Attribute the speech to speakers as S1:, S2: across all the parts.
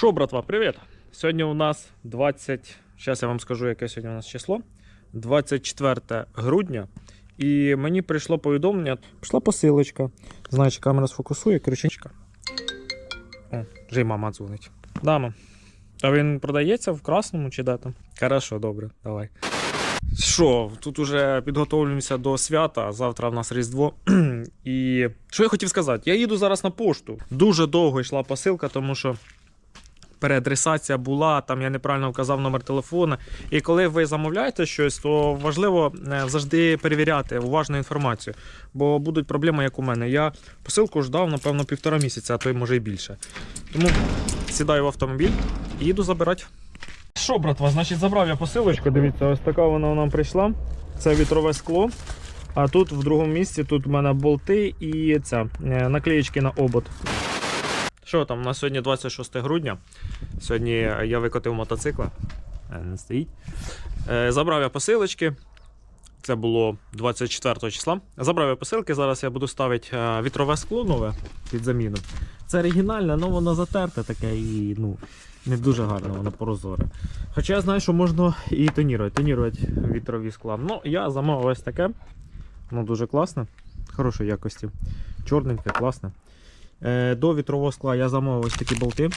S1: Що, братва, привіт! Сьогодні у нас 20. Зараз я вам скажу, яке сьогодні у нас число. 24 грудня. І мені прийшло повідомлення. Пішла посилочка. Знаю, камера сфокусує, крючечка. О, вже й мама дзвонить. Да, мам. А він продається в красному чи де там? Хорошо, добре, давай. Що, тут уже підготовлюємося до свята. Завтра в нас Різдво. І що я хотів сказати? Я їду зараз на пошту. Дуже довго йшла посилка, тому що переадресація була, там я неправильно вказав номер телефона. І коли ви замовляєте щось, то важливо е, завжди перевіряти уважну інформацію, бо будуть проблеми, як у мене. Я посилку ждав, напевно, півтора місяця, а то й може і більше. Тому сідаю в автомобіль і їду забирати. Що, братва, значить, забрав я посилочку. Дивіться, ось така вона нам прийшла. Це вітрове скло. А тут в другому місці тут в мене болти і ця е, наклеєчки на обод. Що там, у нас сьогодні 26 грудня. Сьогодні я викотив мотоцикла. Е, Не стоїть. Е, Забрав я посилочки. Це було 24 числа. Забрав я посилки. Зараз я буду ставити е, вітрове скло нове під заміну. Це оригінальне, але воно затерте таке і ну, не дуже гарно, воно прозоре. Хоча я знаю, що можна і тонірувати, тонірувати вітрові скла. Ну, я замовив ось таке. Воно дуже класне, хорошої якості. Чорненьке, класне. Е, до вітрового скла я замовив ось такі болти.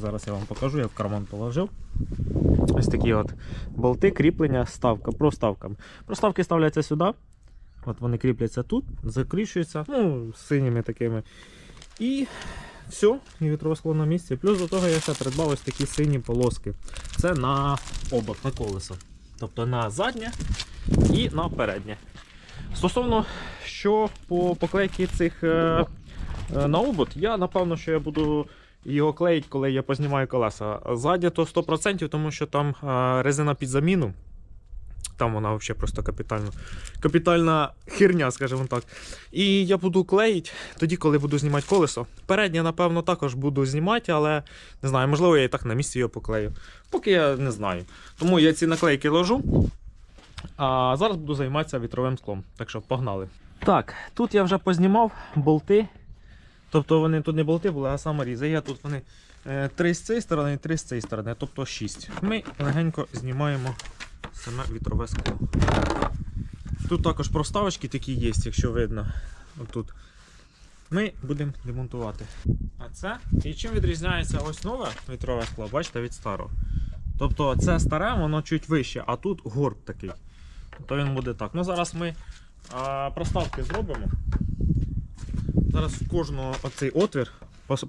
S1: Зараз я вам покажу, я в карман положив. Ось такі от болти, кріплення, ставка, проставками. Проставки ставляться сюди. От вони кріпляться тут, закріщуються, ну, синіми такими. І все, і вітрове скло на місці. Плюс до того я ще придбав ось такі сині полоски. Це на обод, на колесо. Тобто на заднє і на переднє. Стосовно що по поклейці цих е, на обод, я напевно, що я буду його клеїти, коли я познімаю колеса. Ззаді то 100%, тому що там е, резина під заміну. Там вона взагалі просто капітальна, капітальна херня, скажімо так. І я буду клеїти тоді, коли буду знімати колесо. Переднє, напевно, також буду знімати, але не знаю, можливо, я і так на місці його поклею. Поки я не знаю. Тому я ці наклейки ложу. А зараз буду займатися вітровим склом. Так що погнали. Так, тут я вже познімав болти. Тобто вони тут не болти були, а саморізи. Я тут вони е, три з цієї сторони і три з цієї сторони, тобто шість. Ми легенько знімаємо саме вітрове скло. Тут також проставочки такі є, якщо видно. Отут. Ми будемо демонтувати. А це. І чим відрізняється ось нове вітрове скло, бачите, від старого. Тобто це старе, воно чуть вище, а тут горб такий. То він буде так. Ну зараз ми а, проставки зробимо. Зараз в кожного оцей отвір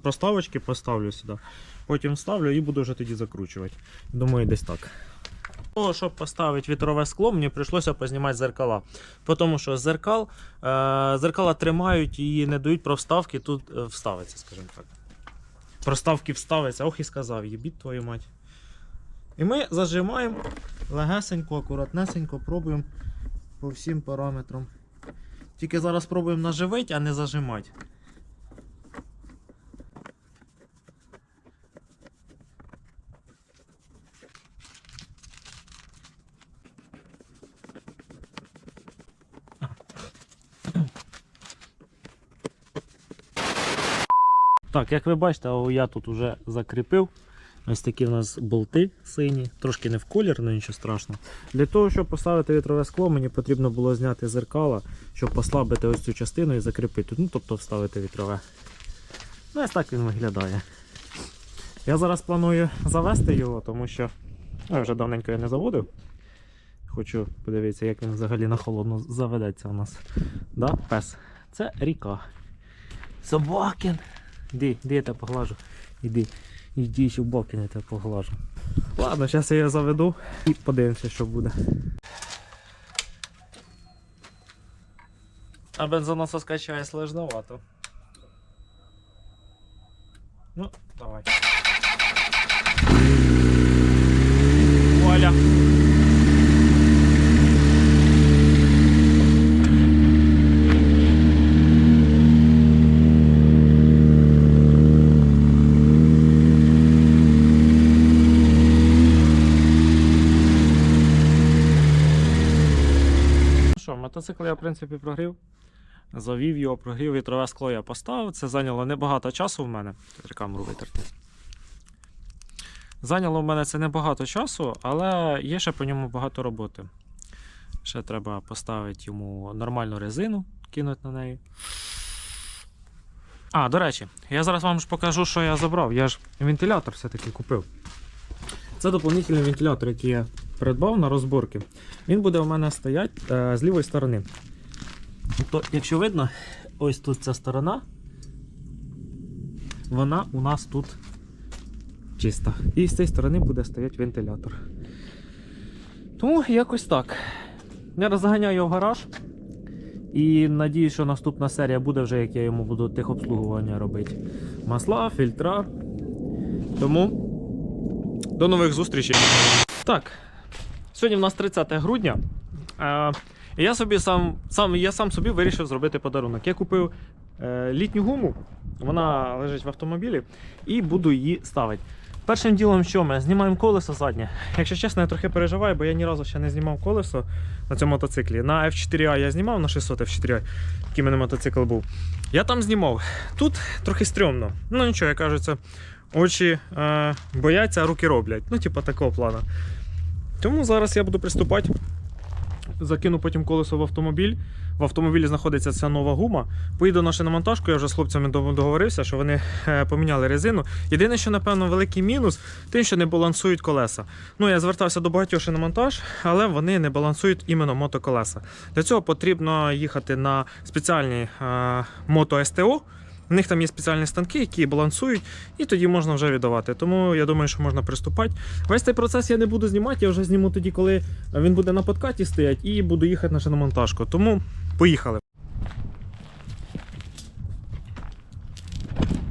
S1: проставочки поставлю сюди. Потім вставлю і буду вже тоді закручувати. Думаю, десь так. Для того, щоб поставити вітрове скло, мені прийшлося познімати зеркала. Тому що зеркал, е, зеркала тримають і не дають проставки тут е, вставиться, скажімо так. Проставки вставиться, ох і сказав, їбіть твою мать. І ми зажимаємо легесенько, акуратнесенько, пробуємо по всім параметрам. Тільки зараз пробуємо наживити, а не зажимати. Так, як ви бачите, я тут вже закріпив. Ось такі в нас болти сині, трошки не в колір, але нічого страшного. Для того, щоб поставити вітрове скло, мені потрібно було зняти зеркала, щоб послабити ось цю частину і закріпити. Ну, тобто вставити вітрове. Ну, ось так він виглядає. Я зараз планую завести його, тому що ну, я вже давненько я не заводив. Хочу подивитися, як він взагалі на холодну заведеться у нас. Да, пес. Це ріка. Собакін. Іди, іди, я тебе поглажу. Іди. Іди, боки не те поглажу. Ладно, зараз я її заведу і подивимося, що буде. А бензоносу скачає сложновато. Ну, давай. Вуаля. Що, мотоцикл я в принципі прогрів. Завів його, прогрів, вітрове скло я поставив. Це зайняло небагато часу в мене. Камеру витерти. Зайняло в мене це небагато часу, але є ще по ньому багато роботи. Ще треба поставити йому нормальну резину, кинути на неї. А, до речі, я зараз вам ж покажу, що я забрав. Я ж вентилятор все-таки купив. Це доповнительний вентилятор, який я придбав на розборки. Він буде у мене стояти е, з лівої сторони. То, якщо видно, ось тут ця сторона, вона у нас тут чиста. І з цієї сторони буде стояти вентилятор. Тому якось так. Я розганяю його в гараж. І надіюсь, що наступна серія буде вже, як я йому буду техобслуговування робити. Масла, фільтра. Тому до нових зустрічей. Так, сьогодні в нас 30 грудня. Е, і я собі сам, сам, я сам собі вирішив зробити подарунок. Я купив е, літню гуму, вона лежить в автомобілі, і буду її ставити. Першим ділом, що ми знімаємо колесо заднє. Якщо чесно, я трохи переживаю, бо я ні разу ще не знімав колесо на цьому мотоциклі. На F4A я знімав на 600 F4A, який мене мотоцикл був. Я там знімав. Тут трохи стрьомно. Ну нічого, я кажу, очі е, бояться, а руки роблять. Ну, типу, такого плану. Тому зараз я буду приступати. Закину потім колесо в автомобіль. В автомобілі знаходиться ця нова гума. Поїду на шиномонтажку, я вже з хлопцями договорився, що вони е, поміняли резину. Єдине, що, напевно, великий мінус, тим, що не балансують колеса. Ну, я звертався до багатьох шиномонтаж, але вони не балансують іменно мотоколеса. Для цього потрібно їхати на спеціальні е, мото СТО. У них там є спеціальні станки, які балансують, і тоді можна вже віддавати. Тому я думаю, що можна приступати. Весь цей процес я не буду знімати, я вже зніму тоді, коли він буде на подкаті стоять, і буду їхати на шиномонтажку. Тому поїхали.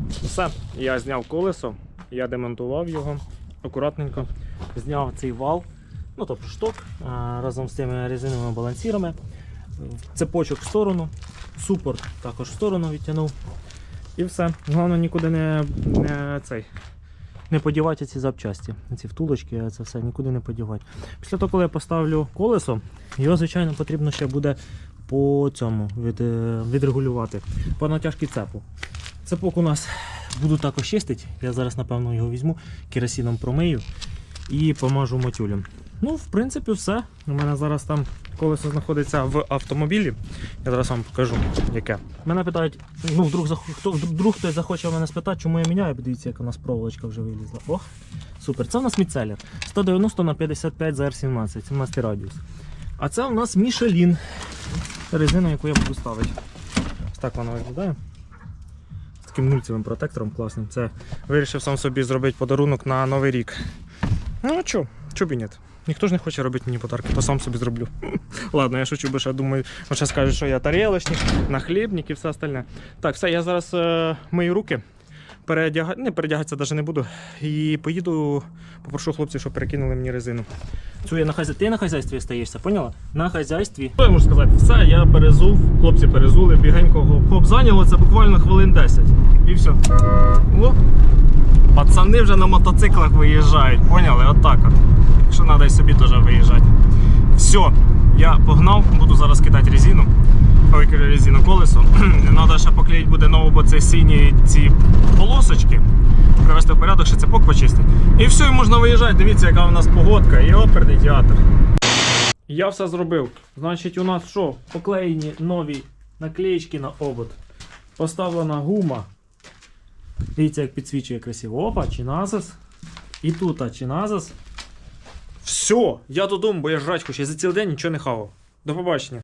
S1: Все, я зняв колесо, я демонтував його акуратненько. Зняв цей вал, ну тобто шток разом з цими резиновими балансірами. Цепочок в сторону, супорт також в сторону відтягнув. І все. Головне нікуди не, не цей. Не подівати ці запчасті, ці втулочки, це все нікуди не подівати. Після того, коли я поставлю колесо, його, звичайно, потрібно ще буде по цьому від, е, відрегулювати. По натяжці цепу. Цепок у нас буду також чистити. Я зараз, напевно, його візьму, керосином промию і помажу мотюлем. Ну, в принципі, все. У мене зараз там колесо знаходиться в автомобілі. Я зараз вам покажу, яке. Мене питають, ну, вдруг, хто, вдруг хтось захоче мене спитати, чому я міняю. Подивіться, яка у нас проволочка вже вилізла. Ох, супер. Це у нас міцелер. 190 на 55 за R17, 17 радіус. А це у нас Мішелін. Резина, яку я буду ставити. Ось так вона виглядає. З таким нульцевим протектором класним. Це вирішив сам собі зробити подарунок на Новий рік. Ну чо? Ні? Ніхто ж не хоче робити мені подарки, то сам собі зроблю. Ладно, я шучу, бо ще думаю, ще скажуть, що я тарілочник, нахлібник і все остальне. Так, все, я зараз е, мию руки. Передяга... Не передягатися навіть не буду. І поїду, попрошу хлопців, щоб перекинули мені резину. Цю я на хазя... Ти на хазяйстві стаєшся, поняла? На хазяйстві. Що я можу сказати? Все, я перезув, хлопці перезули, бігенько хоп, зайняло це буквально хвилин 10. І все. О, Пацани вже на мотоциклах виїжджають, поняли? Отак от. Якщо треба і собі теж виїжджати. Все, я погнав, буду зараз кидати резину. Ой, резину колесо. Треба ще поклеїти буде нову, бо це сині ці полосочки. Привести в порядок, ще цепок почистити. І все, і можна виїжджати. Дивіться, яка у нас погодка і оперний театр. Я все зробив. Значить, у нас що? Поклеєні нові наклеїчки на обод. Поставлена гума. Дивіться, як підсвічує красиво. Опа, чиназос. І тут а. Все, я додому, бо я жрачку ще за цілий день нічого не хавав. До побачення.